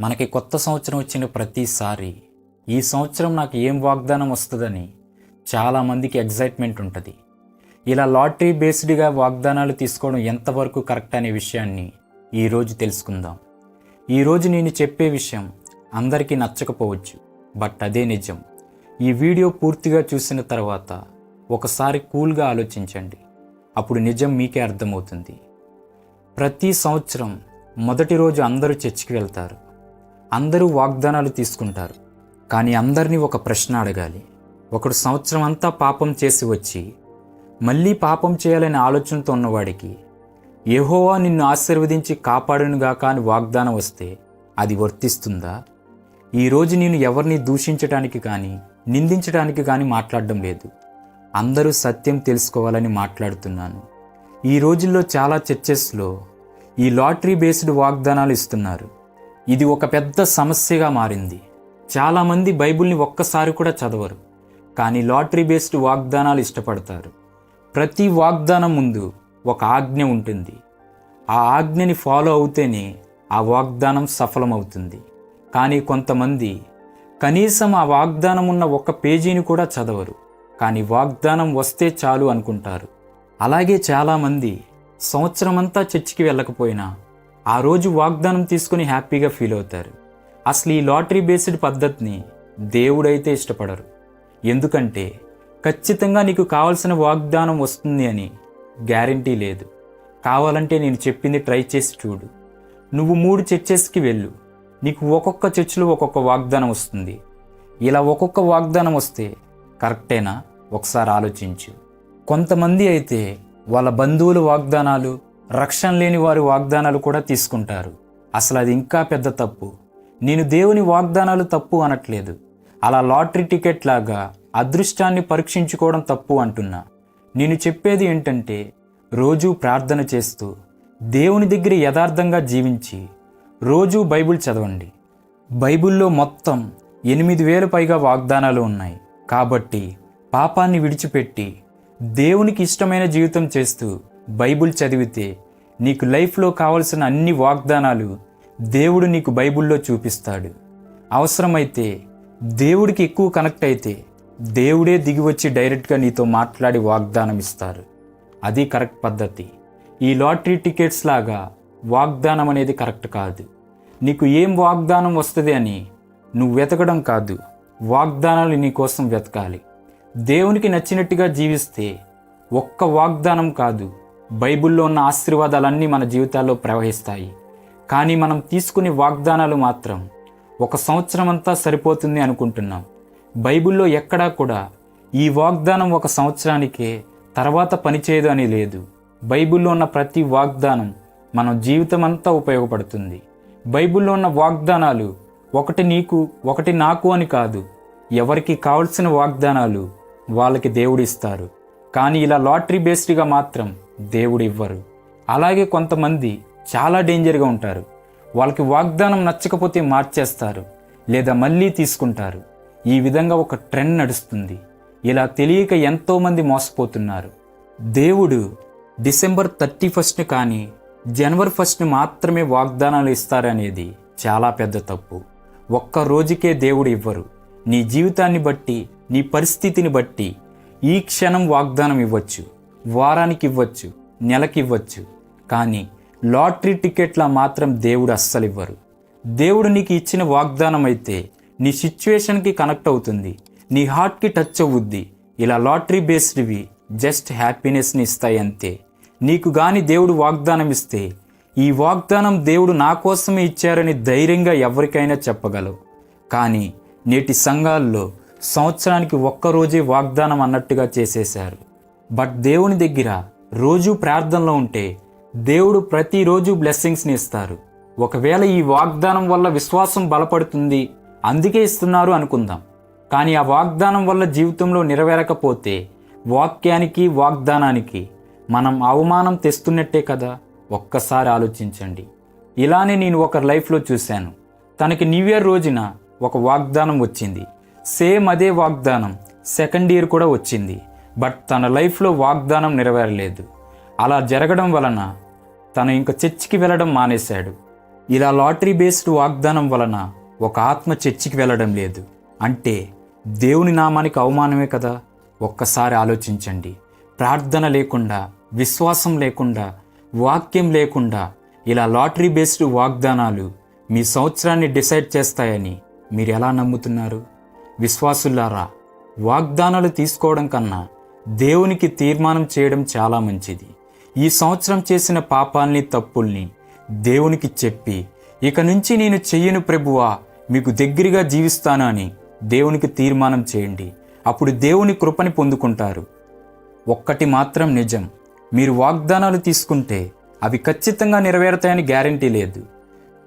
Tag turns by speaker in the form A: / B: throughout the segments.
A: మనకి కొత్త సంవత్సరం వచ్చిన ప్రతిసారి. ఈ సంవత్సరం నాకు ఏం వాగ్దానం వస్తుందని చాలామందికి ఎగ్జైట్మెంట్ ఉంటుంది. ఇలా లాటరీ బేస్డ్గా వాగ్దానాలు తీసుకోవడం ఎంతవరకు కరెక్ట్ అనే విషయాన్ని ఈరోజు తెలుసుకుందాం. ఈరోజు నేను చెప్పే విషయం అందరికీ నచ్చకపోవచ్చు బట్ అదే నిజం. ఈ వీడియో పూర్తిగా చూసిన తర్వాత ఒకసారి కూల్గా ఆలోచించండి. అప్పుడు నిజం మీకే అర్థమవుతుంది. ప్రతి సంవత్సరం మొదటి రోజు అందరూ చర్చికి వెళ్తారు. అందరూ వాగ్దానాలు తీసుకుంటారు. కానీ అందరినీ ఒక ప్రశ్న అడగాలి. ఒకడు సంవత్సరం అంతా పాపం చేసి వచ్చి మళ్ళీ పాపం చేయాలనే ఆలోచనతో ఉన్నవాడికి ఏహోవా నిన్ను ఆశీర్వదించి కాపాడునుగాక అని వాగ్దానం వస్తే అది వర్తిస్తుందా? ఈరోజు నేను ఎవరిని దూషించడానికి కానీ నిందించడానికి కానీ మాట్లాడడం లేదు. అందరూ సత్యం తెలుసుకోవాలని మాట్లాడుతున్నాను. ఈ రోజుల్లో చాలా చర్చెస్లో ఈ లాటరీ బేస్డ్ వాగ్దానాలు ఇస్తున్నారు. ఇది ఒక పెద్ద సమస్యగా మారింది. చాలామంది బైబిల్ని ఒక్కసారి కూడా చదవరు కానీ లాటరీ బేస్డ్ వాగ్దానాలు ఇష్టపడతారు. ప్రతి వాగ్దానం ముందు ఒక ఆజ్ఞ ఉంటుంది. ఆ ఆజ్ఞని ఫాలో అవుతేనే ఆ వాగ్దానం సఫలమవుతుంది. కానీ కొంతమంది కనీసం ఆ వాగ్దానం ఉన్న ఒక పేజీని కూడా చదవరు కానీ వాగ్దానం వస్తే చాలు అనుకుంటారు. అలాగే చాలామంది సంవత్సరమంతా చర్చికి వెళ్ళకపోయినా ఆ రోజు వాగ్దానం తీసుకుని హ్యాపీగా ఫీల్ అవుతారు. అసలు ఈ లాటరీ బేస్డ్ పద్ధతిని దేవుడైతే ఇష్టపడరు. ఎందుకంటే ఖచ్చితంగా నీకు కావలసిన వాగ్దానం వస్తుంది అని గ్యారంటీ లేదు. కావాలంటే నేను చెప్పింది ట్రై చేసి చూడు. నువ్వు మూడు చర్చెస్కి వెళ్ళు. నీకు ఒక్కొక్క చర్చిలో ఒక్కొక్క వాగ్దానం వస్తుంది. ఇలా ఒక్కొక్క వాగ్దానం వస్తే కరెక్టేనా? ఒకసారి ఆలోచించు. కొంతమంది అయితే వాళ్ళ బంధువుల వాగ్దానాలు రక్షణ లేని వారి వాగ్దానాలు కూడా తీసుకుంటారు. అసలు అది ఇంకా పెద్ద తప్పు. నేను దేవుని వాగ్దానాలు తప్పు అనట్లేదు. అలా లాటరీ టికెట్ లాగా అదృష్టాన్ని పరీక్షించుకోవడం తప్పు అంటున్నా. నేను చెప్పేది ఏంటంటే రోజూ ప్రార్థన చేస్తూ దేవుని దగ్గర యథార్థంగా జీవించి రోజూ బైబిల్ చదవండి. బైబిల్లో మొత్తం ఎనిమిది వేల పైగా వాగ్దానాలు ఉన్నాయి. కాబట్టి పాపాన్ని విడిచిపెట్టి దేవునికి ఇష్టమైన జీవితం చేస్తూ బైబిల్ చదివితే నీకు లైఫ్లో కావలసిన అన్ని వాగ్దానాలు దేవుడు నీకు బైబిల్లో చూపిస్తాడు. అవసరమైతే దేవుడికి ఎక్కువ కనెక్ట్ అయితే దేవుడే దిగి వచ్చి డైరెక్ట్గా నీతో మాట్లాడి వాగ్దానం ఇస్తారు. అది కరెక్ట్ పద్ధతి. ఈ లాటరీ టికెట్స్ లాగా వాగ్దానం అనేది కరెక్ట్ కాదు. నీకు ఏం వాగ్దానం వస్తుంది అని నువ్వు వెతకడం కాదు. వాగ్దానాలు నీ కోసం వెతకాలి. దేవునికి నచ్చినట్టుగా జీవిస్తే ఒక్క వాగ్దానం కాదు. బైబిల్లో ఉన్న ఆశీర్వాదాలన్నీ మన జీవితాల్లో ప్రవహిస్తాయి. కానీ మనం తీసుకునే వాగ్దానాలు మాత్రం ఒక సంవత్సరం అంతా సరిపోతుంది అనుకుంటున్నాం. బైబిల్లో ఎక్కడా కూడా ఈ వాగ్దానం ఒక సంవత్సరానికే తర్వాత పనిచేయదు అని లేదు. బైబిల్లో ఉన్న ప్రతి వాగ్దానం మన జీవితం అంతా ఉపయోగపడుతుంది. బైబిల్లో ఉన్న వాగ్దానాలు ఒకటి నీకు ఒకటి నాకు అని కాదు. ఎవరికి కావలసిన వాగ్దానాలు వాళ్ళకి దేవుడిస్తారు. కానీ ఇలా లాటరీ బేస్డ్గా మాత్రం దేవుడు ఇవ్వరు అలాగే కొంతమంది చాలా డేంజర్గా ఉంటారు. వాళ్ళకి వాగ్దానం నచ్చకపోతే మార్చేస్తారు లేదా మళ్ళీ తీసుకుంటారు. ఈ విధంగా ఒక ట్రెండ్ నడుస్తుంది. ఇలా తెలియక ఎంతోమంది మోసపోతున్నారు. దేవుడు డిసెంబర్ థర్టీ ఫస్ట్ని కానీ జనవరి ఫస్ట్ని మాత్రమే వాగ్దానాలు ఇస్తారనేది చాలా పెద్ద తప్పు. ఒక్క రోజుకే దేవుడు ఇవ్వరు. నీ జీవితాన్ని బట్టి నీ పరిస్థితిని బట్టి ఈ క్షణం వాగ్దానం ఇవ్వచ్చు. వారానికి ఇవ్వచ్చు నెలకి ఇవ్వచ్చు కానీ లాటరీ టికెట్లా మాత్రం దేవుడు అస్సలు ఇవ్వరు దేవుడు నీకు ఇచ్చిన వాగ్దానం అయితే నీ సిచ్యువేషన్కి కనెక్ట్ అవుతుంది నీ హార్ట్కి టచ్ అవుద్ది. ఇలా లాటరీ బేస్డ్వి జస్ట్ హ్యాపీనెస్ని ఇస్తాయి అంతే. నీకు గాని దేవుడు వాగ్దానం ఇస్తే ఈ వాగ్దానం దేవుడు నా కోసమే ఇచ్చారని ధైర్యంగా ఎవరికైనా చెప్పగలవు. కానీ నేటి సంఘాల్లో సంవత్సరానికి ఒక్కరోజే వాగ్దానం అన్నట్టుగా చేసేశారు. బట్ దేవుని దగ్గర రోజు ప్రార్థనలో ఉంటే దేవుడు ప్రతిరోజు బ్లెస్సింగ్స్ని ఇస్తారు. ఒకవేళ ఈ వాగ్దానం వల్ల విశ్వాసం బలపడుతుంది అందుకే ఇస్తున్నారు అనుకుందాం. కానీ ఆ వాగ్దానం వల్ల జీవితంలో నెరవేరకపోతే వాక్యానికి వాగ్దానానికి మనం అవమానం తెస్తున్నట్టే కదా? ఒక్కసారి ఆలోచించండి. ఇలానే నేను ఒక లైఫ్లో చూశాను. తనకి న్యూ ఇయర్ రోజున ఒక వాగ్దానం వచ్చింది. సేమ్ అదే వాగ్దానం సెకండ్ ఇయర్ కూడా వచ్చింది. బట్ తన లైఫ్లో వాగ్దానం నెరవేరలేదు. అలా జరగడం వలన తను ఇంక చర్చికి వెళ్ళడం మానేశాడు. ఇలా లాటరీ బేస్డ్ వాగ్దానం వలన ఒక ఆత్మ చర్చికి వెళ్ళడం లేదు. అంటే దేవుని నామానికి అవమానమే కదా? ఒక్కసారి ఆలోచించండి. ప్రార్థన లేకుండా విశ్వాసం లేకుండా వాక్యం లేకుండా ఇలా లాటరీ బేస్డ్ వాగ్దానాలు మీ సంవత్సరాన్ని డిసైడ్ చేస్తాయని మీరు ఎలా నమ్ముతున్నారు? విశ్వాసులారా వాగ్దానాలు తీసుకోవడం కన్నా దేవునికి తీర్మానం చేయడం చాలా మంచిది. ఈ సంవత్సరం చేసిన పాపాల్ని తప్పుల్ని దేవునికి చెప్పి ఇక నుంచి నేను చెయ్యను ప్రభువా మీకు దగ్గరగా జీవిస్తాను అని దేవునికి తీర్మానం చేయండి. అప్పుడు దేవుని కృపని పొందుకుంటారు. ఒక్కటి మాత్రం నిజం. మీరు వాగ్దానాలు తీసుకుంటే అవి ఖచ్చితంగా నెరవేరుతాయని గ్యారంటీ లేదు.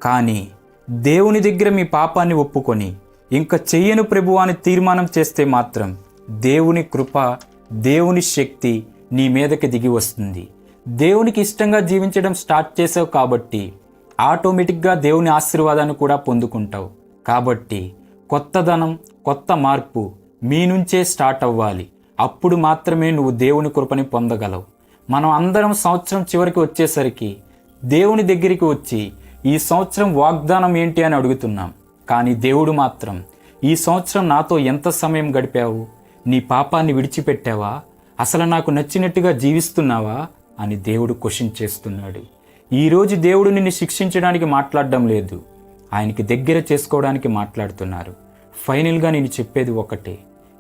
A: కానీ దేవుని దగ్గర మీ పాపాన్ని ఒప్పుకొని ఇంకా చెయ్యను ప్రభు అని తీర్మానం చేస్తే మాత్రం దేవుని కృప దేవుని శక్తి నీ మీదకి దిగి వస్తుంది. దేవునికి ఇష్టంగా జీవించడం స్టార్ట్ చేసావు కాబట్టి ఆటోమేటిక్గా దేవుని ఆశీర్వాదాన్ని కూడా పొందుకుంటావు. కాబట్టి కొత్తదనం కొత్త మార్పు మీ నుంచే స్టార్ట్ అవ్వాలి. అప్పుడు మాత్రమే నువ్వు దేవుని కృపని పొందగలవు. మనం అందరం సంవత్సరం చివరికి వచ్చేసరికి దేవుని దగ్గరికి వచ్చి ఈ సంవత్సరం వాగ్దానం ఏంటి అని అడుగుతున్నాం. కానీ దేవుడు మాత్రం ఈ సంవత్సరం నాతో ఎంత సమయం గడిపావు? నీ పాపాన్ని విడిచిపెట్టావా? అసలు నాకు నచ్చినట్టుగా జీవిస్తున్నావా? అని దేవుడు క్వశ్చన్ చేస్తున్నాడు. ఈరోజు దేవుడు నిన్ను శిక్షించడానికి మాట్లాడడం లేదు. ఆయనకి దగ్గర చేసుకోవడానికి మాట్లాడుతున్నారు. ఫైనల్గా నేను చెప్పేది ఒకటే.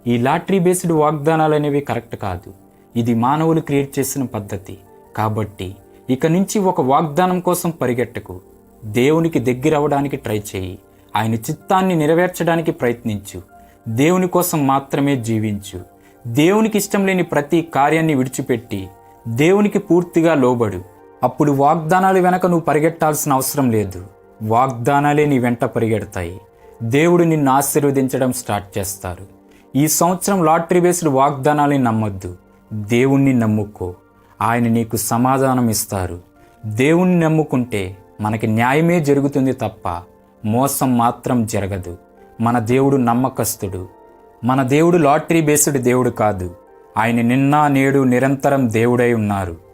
A: ఈ లాటరీ బేస్డ్ వాగ్దానాలు అనేవి కరెక్ట్ కాదు. ఇది మానవులు క్రియేట్ చేసిన పద్ధతి. కాబట్టి ఇక నుంచి ఒక వాగ్దానం కోసం పరిగెట్టకు. దేవునికి దగ్గర అవ్వడానికి ట్రై చేయి. ఆయన చిత్తాన్ని నెరవేర్చడానికి ప్రయత్నించు. దేవుని కోసం మాత్రమే జీవించు. దేవునికి ఇష్టం లేని ప్రతి కార్యాన్ని విడిచిపెట్టి దేవునికి పూర్తిగా లోబడు. అప్పుడు వాగ్దానాలు వెనక నువ్వు పరిగెట్టాల్సిన అవసరం లేదు. వాగ్దానాలే నీ వెంట పరిగెడతాయి. దేవుడు నిన్ను ఆశీర్వదించడం స్టార్ట్ చేస్తారు. ఈ సంవత్సరం లాటరీ బేస్డ్ వాగ్దానాలని నమ్మొద్దు. దేవుణ్ణి నమ్ముకో. ఆయన నీకు సమాధానం ఇస్తారు. దేవుణ్ణి నమ్ముకుంటే మనకి న్యాయమే జరుగుతుంది తప్ప మోసం మాత్రం జరగదు. మన దేవుడు నమ్మకస్తుడు. మన దేవుడు లాటరీ బేస్డ్ దేవుడు కాదు. ఆయన నిన్న నేడు నిరంతరం దేవుడై ఉన్నారు.